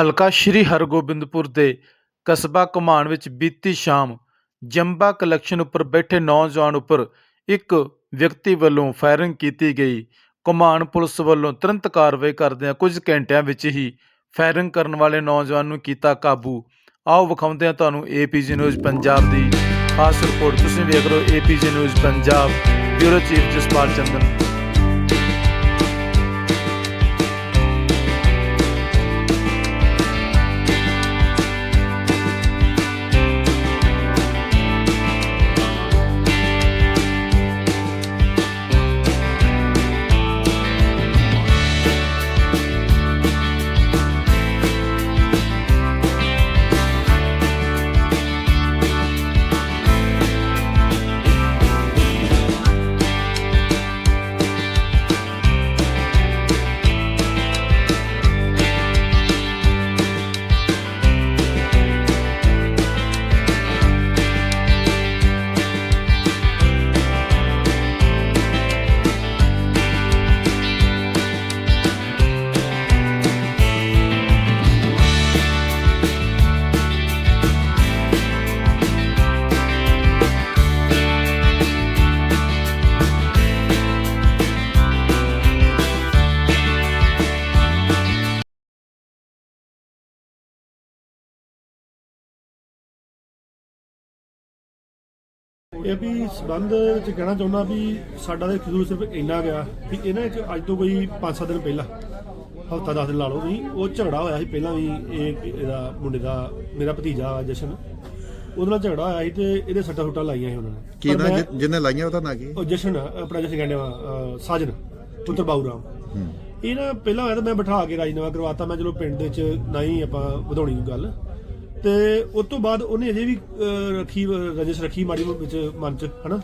ਹਲਕਾ ਸ੍ਰੀ ਹਰਗੋਬਿੰਦਪੁਰ ਦੇ ਕਸਬਾ ਘੁਮਾਣ ਵਿੱਚ ਬੀਤੀ ਸ਼ਾਮ ਜੰਬਾ ਕਲੈਕਸ਼ਨ ਉੱਪਰ ਬੈਠੇ ਨੌਜਵਾਨ ਉੱਪਰ ਇੱਕ ਵਿਅਕਤੀ ਵੱਲੋਂ ਫਾਇਰਿੰਗ ਕੀਤੀ ਗਈ। ਘੁਮਾਣ ਪੁਲਿਸ ਵੱਲੋਂ ਤੁਰੰਤ ਕਾਰਵਾਈ ਕਰਦਿਆਂ ਕੁਝ ਘੰਟਿਆਂ ਵਿੱਚ ਹੀ ਫਾਇਰਿੰਗ ਕਰਨ ਵਾਲੇ ਨੌਜਵਾਨ ਨੂੰ ਕੀਤਾ ਕਾਬੂ। ਆਓ ਵਿਖਾਉਂਦੇ ਹਾਂ ਤੁਹਾਨੂੰ ਏਪੀਜੀ ਨਿਊਜ਼ ਪੰਜਾਬ ਦੀ ਖਾਸ ਰਿਪੋਰਟ ਤੁਸੀਂ ਵੇਖ ਰਹੇ ਹੋ APG news Punjab, bureau chief Jaspal Chandan. ਇਹ ਵੀ ਸਬੰਧ ਵਿੱਚ ਕਹਿਣਾ ਚਾਹੁੰਦਾ ਵੀ ਸਾਡਾ ਤਾਂ ਕਸੂਰ ਸਿਰਫ ਇੰਨਾ ਗਿਆ ਵੀ ਇਹਨਾਂ ਵਿੱਚ ਅੱਜ ਤੋਂ ਕੋਈ 5-7 ਦਿਨ ਪਹਿਲਾਂ ਹਫਤਾ 10 ਦਿਨ ਲਾ ਲਓ ਵੀ ਉਹ ਝਗੜਾ ਹੋਇਆ ਸੀ ਪਹਿਲਾਂ ਵੀ ਇਹ ਇਹਦਾ ਮੁੰਡੇ ਦਾ ਮੇਰਾ ਭਤੀਜਾ ਜਸ਼ਨ ਉਹਦੇ ਨਾਲ ਝਗੜਾ ਹੋਇਆ ਸੀ ਤੇ ਇਹਦੇ ਸੱਟਾ ਸੁੱਟਾਂ ਲਾਈਆਂ ਸੀ ਉਹਨਾਂ ਨੇ। ਕੀ ਨਾ ਜਿਹਨੇ ਲਾਈਆਂ ਉਹਦਾ ਨਾਂ ਕੀ? ਉਹ ਜਸ਼ਨ ਆ, ਆਪਣਾ ਜਸ਼ਨ ਕਹਿੰਦੇ ਵਾ ਸਾਜਨ ਪੁੱਤਰ ਬਾਊ ਰਾਮ। ਇਹ ਨਾ ਪਹਿਲਾਂ ਹੋਇਆ ਤਾਂ ਮੈਂ ਬਿਠਾ ਕੇ ਰਾਜਨਾਮਾ ਕਰਵਾਤਾ ਮੈਂ ਚਲੋ ਪਿੰਡ ਦੇ ਵਿੱਚ ਨਾ ਹੀ ਆਪਾਂ ਵਧਾਉਣੀ ਦੀ ਗੱਲ। ਤੇ ਉਸ ਤੋਂ ਬਾਅਦ ਉਹਨੇ ਅਜੇ ਵੀ ਅਹ, ਰੱਖੀ ਰਜਿਸ ਰੱਖੀ ਮਾੜੀ ਵਿੱਚ ਮਨ ਚ ਹਨਾ?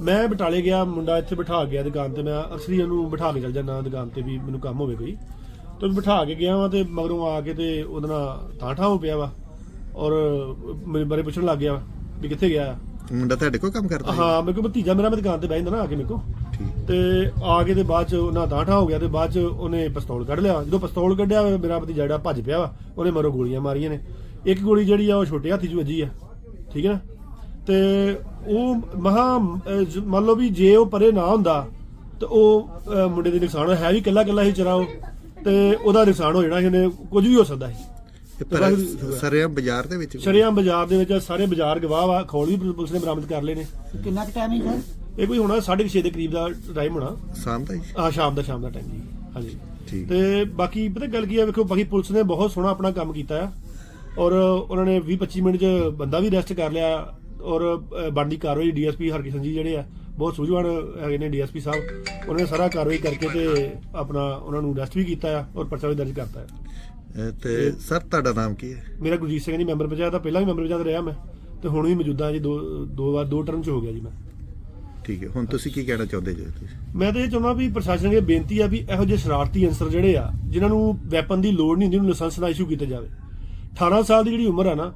ਮੈਂ ਬਟਾਲੇ ਗਿਆ ਮੁੰਡਾ ਇੱਥੇ ਬਿਠਾ ਗਿਆ ਦੁਕਾਨ ਤੇ ਮੈਂ ਅਕਸਰੀ ਉਹਨੂੰ ਬਿਠਾ ਕੇ ਚੱਲ ਜਾਂਦਾ ਦੁਕਾਨ ਤੇ ਵੀ ਮੈਨੂੰ ਕੰਮ ਹੋਵੇ ਕੋਈ। ਤੇ ਬਿਠਾ ਕੇ ਗਿਆ ਵਾਂ ਤੇ ਮਗਰੋਂ ਆ ਕੇ ਤੇ ਉਹਦੇ ਨਾਲ ਠਾਠਾ ਹੋ ਪਿਆ ਵਾ ਔਰ ਮੇਰੇ ਬਾਰੇ ਪੁੱਛਣ ਲੱਗ ਗਿਆ ਵੀ ਕਿੱਥੇ ਗਿਆ। ਮੁੰਡਾ ਤੁਹਾਡੇ ਕੋਲ ਕੰਮ ਕਰਦਾ ਹੈ ਹਾਂ ਮੇਰੇ ਕੋਲ ਭਤੀਜਾ ਮੇਰਾ ਮੈਂ ਦੁਕਾਨ ਤੇ ਬਹਿ ਜਾਂਦਾ ਨਾ ਆ ਕੇ ਮੇਰੇ ਕੋਲ। ਠੀਕ। ਤੇ ਆ ਕੇ ਤੇ ਬਾਅਦ ਚ ਉਹਨਾਂ ਦਾਠਾ ਹੋ ਗਿਆ ਤੇ ਬਾਅਦ ਚ ਉਹਨੇ ਪਿਸਤੌਲ ਕੱਢ ਲਿਆ। ਜਦੋਂ ਪਿਸਤੌਲ ਕੱਢਿਆ ਮੇਰਾ ਭਤੀਜਾ ਜਿਹੜਾ ਭੱਜ ਪਿਆ ਵਾ ਉਹਨੇ ਮਰੋ ਗੋਲੀਆਂ ਮਾਰੀਆਂ ਨੇ। ਇੱਕ ਗੋਲੀ ਜਿਹੜੀ ਆ ਉਹ ਛੋਟੇ ਹਾਥੀ ਚ ਵੱਜੀ ਆ ਠੀਕ ਹੈ ਨਾ? ਤੇ ਉਹ ਮਹਾ ਅਹ, ਮੰਨ ਲਓ ਵੀ ਜੇ ਉਹ ਪਰੇ ਨਾ ਹੁੰਦਾ ਤੇ ਉਹ ਅਹ, ਮੁੰਡੇ ਦੇ ਨੁਕਸਾਨ ਹੈ ਵੀ ਕੱਲਾ ਕੱਲਾ ਹੀ ਚਰਾਓ ਤੇ ਉਹਦਾ ਨੁਕਸਾਨ ਹੋ ਜਾਣਾ ਸੀ ਉਹਨੇ ਕੁਝ ਵੀ ਹੋ ਸਕਦਾ ਸੀ। ਇਹ ਸਰਿਆ ਬਾਜ਼ਾਰ ਦੇ ਵਿੱਚ? ਸ਼ਰਿਆਮ ਬਾਜ਼ਾਰ ਦੇ ਵਿੱਚ ਸਾਰੇ ਬਾਜ਼ਾਰ ਗਵਾਹ ਵਾ ਖੋਲ ਵੀ ਪੁਲਿਸ ਨੇ ਬਰਾਮਦ ਕਰ ਲਏ ਨੇ। ਕਿੰਨਾ ਕੁ ਟਾਈਮ ਹੈ ਸਰ? ਇਹ ਕੋਈ ਹੋਣਾ 6:30 ਦੇ ਕਰੀਬ ਦਾ ਟਾਈਮ ਹੋਣਾ। ਸ਼ਾਮ ਦਾ ਹੀ। ਆ ਸ਼ਾਮ ਦਾ ਸ਼ਾਮ ਦਾ ਟਾਈਮ ਜੀ। ਹਾਂਜੀ। ਠੀਕ। ਤੇ ਬਾਕੀ ਪਤਾ ਗੱਲ ਕੀ ਆ ਵੇਖੋ ਬਾਕੀ ਪੁਲਿਸ ਨੇ ਬਹੁਤ ਸੋਹਣਾ ਆਪਣਾ ਕੰਮ ਕੀਤਾ ਆ। ਔਰ ਉਹਨਾਂ ਨੇ 20 25 ਮਿੰਟ 'ਚ ਬੰਦਾ ਵੀ ਅਰੈਸਟ ਕਰ ਲਿਆ ਔਰ ਬਣਦੀ ਕਾਰਵਾਈ ਡੀਐਸਪੀ ਹਰਕਿਸ਼ਨ ਜੀ ਜਿਹੜੇ ਆ ਬਹੁਤ ਸੂਝਵਾਨ ਹੈਗੇ ਨੇ ਡੀਐਸਪੀ ਸਾਹਿਬ। ਉਹਨਾਂ ਨੇ ਸਾਰਾ ਕਾਰਵਾਈ ਕਰਕੇ ਤੇ ਆਪਣਾ ਉਹਨਾਂ ਨੂੰ ਅਰੈਸਟ ਵੀ ਕੀਤਾ ਆ ਔਰ ਪਰਚਾ ਵੀ ਦਰਜ ਕਰਤਾ ਅਹ ਤੇ ਸਰ ਤੁਹਾਡਾ ਨਾਮ ਕੀ ਹੈ? ਮੇਰਾ ਗੁਰਜੀਤ ਸਿੰਘ ਜੀ ਮੈਂਬਰ ਪੰਚਾਇਤ ਦਾ ਪਹਿਲਾਂ ਵੀ ਮੈਂਬਰ ਪੰਚਾਇਤ ਰਿਹਾ ਮੈਂ ਤੇ ਹੁਣ ਵੀ ਮੌਜੂਦਾ ਜੀ ਦੋ ਦੋ ਵਾਰ ਦੋ ਟਰਮ 'ਚ ਹੋ ਗਿਆ ਜੀ ਮੈਂ। ਠੀਕ ਹੈ ਹੁਣ ਤੁਸੀਂ ਕੀ ਕਹਿਣਾ ਚਾਹੁੰਦੇ ਜੀ ਮੈਂ ਤਾਂ ਇਹ ਚਾਹੁੰਦਾ ਵੀ ਪ੍ਰਸ਼ਾਸਨ ਅੱਗੇ ਬੇਨਤੀ ਆ ਵੀ ਇਹੋ ਜਿਹੇ ਸ਼ਰਾਰਤੀ ਅਨਸਰ ਜਿਹੜੇ ਆ ਜਿਨ੍ਹਾਂ ਨੂੰ ਵੈਪਨ ਦੀ ਲੋੜ ਨਹੀਂ ਹੁੰਦੀ ਉਹਨੂੰ ਲਾਇਸੈਂਸ ਨਾ ਇਸ਼ੂ ਕੀਤਾ ਜਾਵੇ। 18 ਸਾਲ ਦੀ ਜਿਹੜੀ ਉਮਰ ਆ ਨਾ,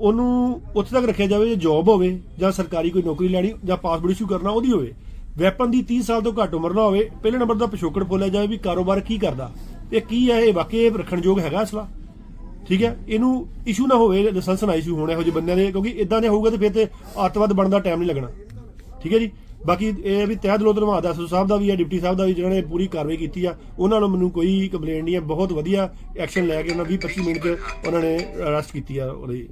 ਉਹਨੂੰ ਉੱਥੇ ਤੱਕ ਰੱਖਿਆ ਜਾਵੇ ਜੇ ਜੌਬ ਹੋਵੇ ਜਾਂ ਸਰਕਾਰੀ ਕੋਈ ਨੌਕਰੀ ਲੈਣੀ ਜਾਂ ਪਾਸਪੋਰਟ ਇਸ਼ੂ ਕਰਨਾ, ਉਹਦੀ ਹੋਵੇ। ਵੈਪਨ ਦੀ 30 ਸਾਲ ਤੋਂ ਘੱਟ ਉਮਰ ਨਾ ਹੋਵੇ, ਪਹਿਲੇ ਨੰਬਰ ਦਾ ਪਿਛੋਕੜ ਬੋਲਿਆ ਜਾਵੇ ਵੀ ਕਾਰੋਬਾਰ ਕੀ ਕਰਦਾ। ਇਹ ਕੀ ਹੈ, ਇਹ ਵਾਕਈ ਇਹ ਰੱਖਣਯੋਗ ਹੈਗਾ ਅਸਲਾ? ਠੀਕ ਹੈ, ਇਹਨੂੰ ਇਸ਼ੂ ਨਾ ਹੋਵੇ ਲਾਇਸੈਂਸ ਨਾ ਇਸ਼ੂ ਹੋਣਾ ਇਹੋ ਜਿਹੇ ਬੰਦਿਆਂ ਦੇ, ਕਿਉਂਕਿ ਇਦਾਂ ਦੇ ਹੋਊਗਾ ਤੇ ਫਿਰ ਤੇ ਅੱਤਵਾਦ ਬਣਨ ਦਾ ਟਾਈਮ ਨਹੀਂ ਲੱਗਣਾ। ਠੀਕ ਹੈ ਜੀ? ਬਾਕੀ ਇਹ ਵੀ ਤਹਿ ਦਿਲੋਂ ਧੰਨਵਾਦ ਆ ਸਾਹਿਬ ਦਾ ਵੀ ਹੈ ਡਿਪਟੀ ਸਾਹਿਬ ਦਾ ਵੀ, ਜਿਨ੍ਹਾਂ ਨੇ ਪੂਰੀ ਕਾਰਵਾਈ ਕੀਤੀ ਆ। ਉਹਨਾਂ ਨੂੰ ਮੈਨੂੰ ਕੋਈ ਕੰਪਲੇਂਟ ਨਹੀਂ ਹੈ ਬਹੁਤ ਵਧੀਆ ਐਕਸ਼ਨ ਲੈ ਕੇ ਉਹਨਾਂ 20 25 ਮਿੰਟ 'ਚ ਉਹਨਾਂ ਨੇ ਅਰੈਸਟ ਕੀਤੀ ਆ ਉਹਦੀ।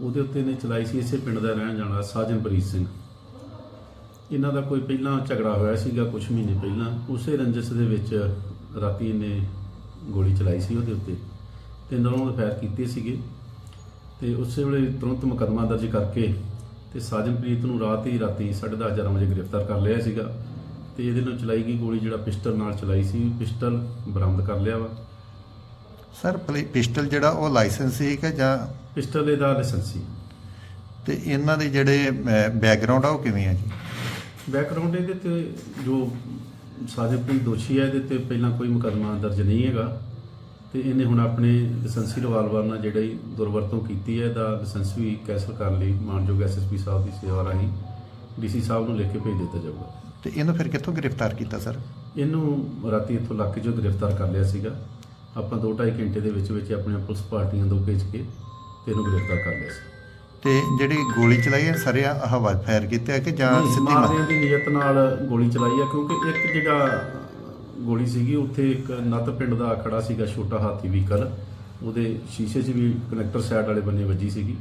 ਉਹਦੇ ਉੱਤੇ ਨੇ ਚਲਾਈ ਸੀ, ਇਸੇ ਪਿੰਡ ਦਾ ਰਹਿਣ ਜਾਣਾ ਸਾਜਨਪ੍ਰੀਤ ਸਿੰਘ। ਇਹਨਾਂ ਦਾ ਕੋਈ ਪਹਿਲਾਂ ਝਗੜਾ ਹੋਇਆ ਸੀਗਾ ਕੁਝ ਮਹੀਨੇ ਪਹਿਲਾਂ। ਉਸੇ ਰੰਜਸ ਦੇ ਵਿੱਚ ਰਾਤੀ ਇਹਨੇ ਗੋਲੀ ਚਲਾਈ ਸੀ ਉਹਦੇ ਉੱਤੇ ਤੇ ਨਰੋਂ ਫਾਇਰ ਕੀਤੇ ਸੀਗੇ। ਤੇ ਉਸੇ ਵੇਲੇ ਤੁਰੰਤ ਮੁਕੱਦਮਾ ਦਰਜ ਕਰਕੇ ਤੇ ਸਾਜਨਪ੍ਰੀਤ ਨੂੰ ਰਾਤ ਹੀ ਰਾਤੀ 10:30 11 ਵਜੇ ਗ੍ਰਿਫਤਾਰ ਕਰ ਲਿਆ ਸੀਗਾ ਤੇ ਇਹਦੇ ਨਾਲ ਚਲਾਈ ਗਈ ਗੋਲੀ ਜਿਹੜਾ ਪਿਸਟਲ ਨਾਲ ਚਲਾਈ ਸੀ ਪਿਸਟਲ ਬਰਾਮਦ ਕਰ ਲਿਆ ਵਾ। ਸਰ ਪਿਸਟਲ ਜਿਹੜਾ ਉਹ ਲਾਇਸੈਂਸ ਸੀ ਕਿ ਜਾਂ ਪਿਸਟਲ ਇਹਦਾ ਲਾਇਸੈਂਸ। ਸੀ ਤੇ ਇਹਨਾਂ ਦੇ ਜਿਹੜੇ ਬੈਕਗ੍ਰਾਉਂਡ ਆ ਉਹ ਕਿਵੇਂ ਆ ਜੀ? ਬੈਕਗ੍ਰਾਉਂਡ ਇਹਦੇ ਤੇ ਜੋ ਸਾਜਿਦਪ੍ਰੀਤ ਦੋਸ਼ੀ ਹੈ ਇਹਦੇ ਤੇ ਪਹਿਲਾਂ ਕੋਈ ਮੁਕੱਦਮਾ ਦਰਜ ਨਹੀਂ ਹੈਗਾ। ਤੇ ਇਹਨੇ ਹੁਣ ਆਪਣੇ ਲਾਇਸੈਂਸੀ ਰਿਵਾਲਵਰ ਨਾਲ ਜਿਹੜੀ ਦੁਰਵਰਤੋਂ ਕੀਤੀ ਹੈ ਦਾ ਲਾਇਸੈਂਸ ਵੀ ਕੈਂਸਲ ਕਰਨ ਲਈ ਮਾਨਯੋਗ ਐਸਐਸਪੀ ਸਾਹਿਬ ਦੀ ਸੇਵਾ ਰਾਹੀਂ ਡੀਸੀ ਸਾਹਿਬ ਨੂੰ ਲਿਖ ਕੇ ਭੇਜ ਦਿੱਤਾ ਜਾਊਗਾ। ਤੇ ਇਹਨੂੰ ਫਿਰ ਕਿੱਥੋਂ ਗ੍ਰਿਫਤਾਰ ਕੀਤਾ ਸਰ? ਇਹਨੂੰ ਰਾਤੀ ਇੱਥੋਂ ਇਲਾਕੇ ਚੋਂ ਗ੍ਰਿਫਤਾਰ ਕਰ ਲਿਆ ਸੀਗਾ। ਆਪਾਂ 2.5 ਘੰਟੇ ਦੇ ਵਿੱਚ ਵਿੱਚ ਆਪਣੀਆਂ ਪੁਲਿਸ ਪਾਰਟੀਆਂ ਤੋਂ ਭੇਜ ਕੇ ਤੇ ਇਹਨੂੰ ਗ੍ਰਿਫਤਾਰ ਕਰ ਲਿਆ ਸੀ। ਤੇ ਜਿਹੜੀ ਗੋਲੀ ਚਲਾਈ ਹੈ ਸਾਰੇ ਹਵਾ ਫਾਇਰ ਕੀਤਾ ਕਿ ਜਾਂ ਸਿੱਧੀ ਮਾਰ ਮਾਰਨੇ ਦੀ ਨੀਅਤ ਨਾਲ ਗੋਲੀ ਚਲਾਈ ਆ ਕਿਉਂਕਿ ਇੱਕ ਜਿਹੜਾ ਗੋਲੀ ਸੀਗੀ। ਉੱਥੇ ਇੱਕ ਨੱਤ ਪਿੰਡ ਦਾ ਖੜਾ ਸੀਗਾ ਛੋਟਾ ਹਾਥੀ ਵਹੀਕਲ। ਉਹਦੇ ਸ਼ੀਸ਼ੇ 'ਚ ਵੀ ਕਨੈਕਟਰ ਸਾਈਡ ਵਾਲੇ ਬੰਨੇ ਵੱਜੀ ਸੀਗੀ।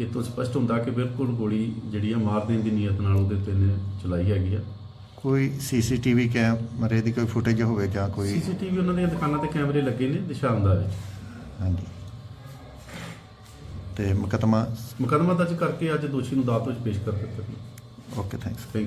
ਇਹ ਤੋਂ ਸਪਸ਼ਟ ਹੁੰਦਾ ਕਿ ਬਿਲਕੁਲ ਗੋਲੀ ਜਿਹੜੀ ਆ ਮਾਰ ਦੇਣ ਦੀ ਨੀਅਤ ਨਾਲ ਉਹਦੇ ਤੇ ਨੇ ਚਲਾਈ ਹੈਗੀ ਆ। ਕੋਈ ਸੀਸੀਟੀਵੀ ਕੈਮਰੇ ਦੀ ਕੋਈ ਫੁਟੇਜ ਹੋਵੇ ਜਾਂ ਕੋਈ ਸੀਸੀਟੀਵੀ ਉਹਨਾਂ ਦੀਆਂ ਦੁਕਾਨਾਂ ਤੇ ਕੈਮਰੇ ਲੱਗੇ ਨੇ ਦਿਸ਼ਾਂਦਾ ਵਿੱਚ। ਹਾਂਜੀ। ਤੇ ਮੁਕੱਦਮਾ ਮੁਕੱਦਮਾ ਦਰਜ ਕਰਕੇ ਅੱਜ ਦੋਸ਼ੀ ਨੂੰ ਅਦਾਲਤ ਵਿੱਚ ਪੇਸ਼ ਕਰ ਦਿੱਤਾ ਓਕੇ ਥੈਂਕਸ ਥੈਂਕ